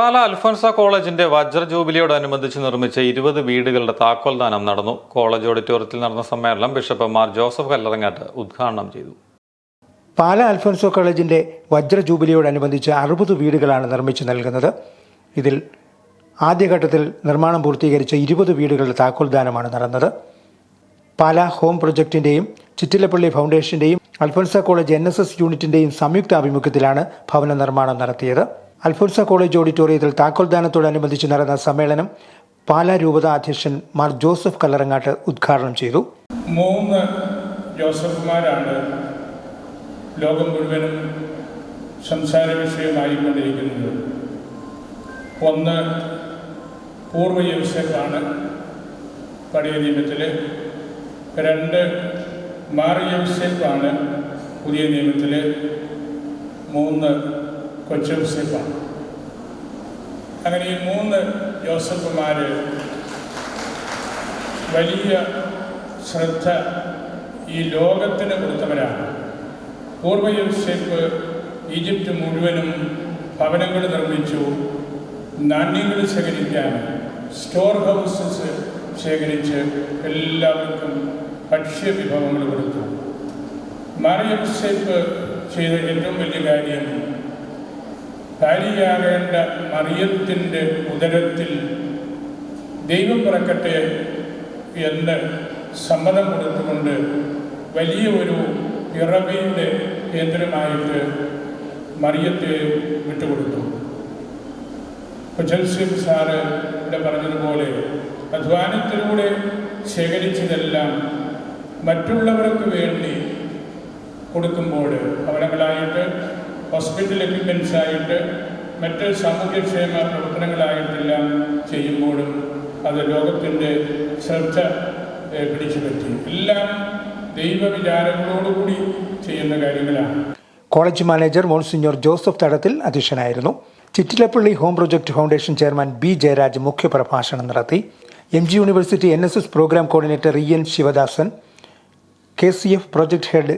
പാല അൽഫോൻസ കോളേജിന്റെ വജ്ര ജൂബിലിയോടനുബന്ധിച്ച് നിർമ്മിച്ച ഇരുപത് വീടുകളുടെ താക്കോൽ ദാനം നടന്നു. കോളേജ് ഓഡിറ്റോറിയത്തിൽ നടന്ന സമ്മേളനം ബിഷപ്പ് മാർ ജോസഫ് കല്ലറങ്ങാട്ട് ഉദ്ഘാടനം ചെയ്തു. പാല അൽഫോൻസോ കോളേജിന്റെ വജ്ര ജൂബിലിയോടനുബന്ധിച്ച് അറുപത് വീടുകളാണ് നിർമ്മിച്ചു നൽകുന്നത്. ഇതിൽ ആദ്യഘട്ടത്തിൽ നിർമ്മാണം പൂർത്തീകരിച്ച ഇരുപത് വീടുകളുടെ താക്കോൽ ദാനമാണ് നടന്നത്. പാല ഹോം പ്രൊജക്ടിന്റെയും Chittilappally ഫൗണ്ടേഷന്റെയും Alphonsa college N S S യൂണിറ്റിന്റെയും സംയുക്ത ആഭിമുഖ്യത്തിലാണ് ഭവന നിർമ്മാണം നടത്തിയത്. അൽഫോൻസ കോളേജ് ഓഡിറ്റോറിയത്തിൽ താക്കോൽദാനത്തോടനുബന്ധിച്ച് നടന്ന സമ്മേളനം പാലാ രൂപത അധ്യക്ഷൻ മാർ ജോസഫ് കല്ലറങ്ങാട്ട് ഉദ്ഘാടനം ചെയ്തു. മൂന്ന് ജോസഫ്മാരാണ് ലോകം മുഴുവനും സംസാര വിഷയമായി കൊണ്ടിരിക്കുന്നത്. ഒന്ന് പൂർവ ജോസഫാണ് പഴയ നിയമത്തിൽ രണ്ട് മാർ ജോസഫാണ് പുതിയ നിയമത്തിൽ മൂന്ന് കൊച്ചൂസഫാണ് അങ്ങനെ ഈ മൂന്ന് ജോസഫുമാർ വലിയ ശ്രദ്ധ ഈ ലോകത്തിന് കൊടുത്തവരാണ്. പൂർവ യൂസേഫ് ഈജിപ്റ്റ് മുഴുവനും ഭവനങ്ങൾ നിർമ്മിച്ചു നാണ്യങ്ങൾ ശേഖരിക്കാൻ സ്റ്റോർ ഹൗസസ് ശേഖരിച്ച് എല്ലാവർക്കും ഭക്ഷ്യവിഭവങ്ങൾ കൊടുത്തു. മാറിയ സേഫ് ചെയ്ത ഏറ്റവും വലിയ കാര്യം ഭാര്യയാകേണ്ട മറിയത്തിന്റെ ഉദരത്തിൽ ദൈവം പിറക്കട്ടെ എന്ന് സമ്മതം കൊടുത്തുകൊണ്ട് വലിയ ഒരു ഇറവിയുടെ കേന്ദ്രമായിട്ട് മറിയത്തെ വിട്ടുകൊടുത്തു. ജൽസിം സാറ് ഇവിടെ പറഞ്ഞതുപോലെ അധ്വാനത്തിലൂടെ ശേഖരിച്ചതെല്ലാം മറ്റുള്ളവർക്ക് വേണ്ടി കൊടുക്കുമ്പോൾ ഭവനങ്ങളായിട്ട് ഹോസ്പിറ്റൽ എക്യുപ്മെന്റ്സ് ആയിട്ട് മറ്റ് സാമൂഹ്യക്ഷേമ പ്രവർത്തനങ്ങളായിട്ടെല്ലാം ചെയ്യുമ്പോഴും അത് ലോകത്തിന്റെ ശ്രദ്ധ പിടിച്ചു പറ്റി എല്ലാം ദൈവവിചാരങ്ങളോടുകൂടി ചെയ്യുന്ന കാര്യങ്ങളാണ്. College manager monsignor Joseph Thadathil അധ്യക്ഷനായിരുന്നു. Chittilappally home project foundation chairman B Jayaraj മുഖ്യപ്രഭാഷണം നടത്തി. M G university N S S programme coordinator E N Sivadasan K C F project head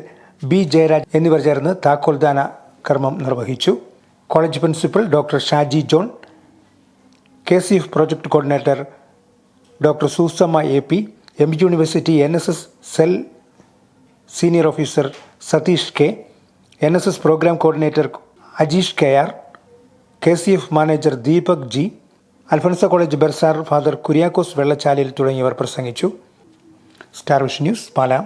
B Jayaraj എന്നിവർ ചേർന്ന് താക്കോൽദാന കർമ്മം നിർവഹിച്ചു. College principal doctor Shaji John K C F project coordinator doctor Susamma A P M G university N S S cell senior officer Satheesh K N S S programme coordinator Ajeesh K R K C F manager Deepak G Alphonsa college bursar father Kuriakose Vellachalil തുടങ്ങിയവർ പ്രസംഗിച്ചു. Star Vision News Pala.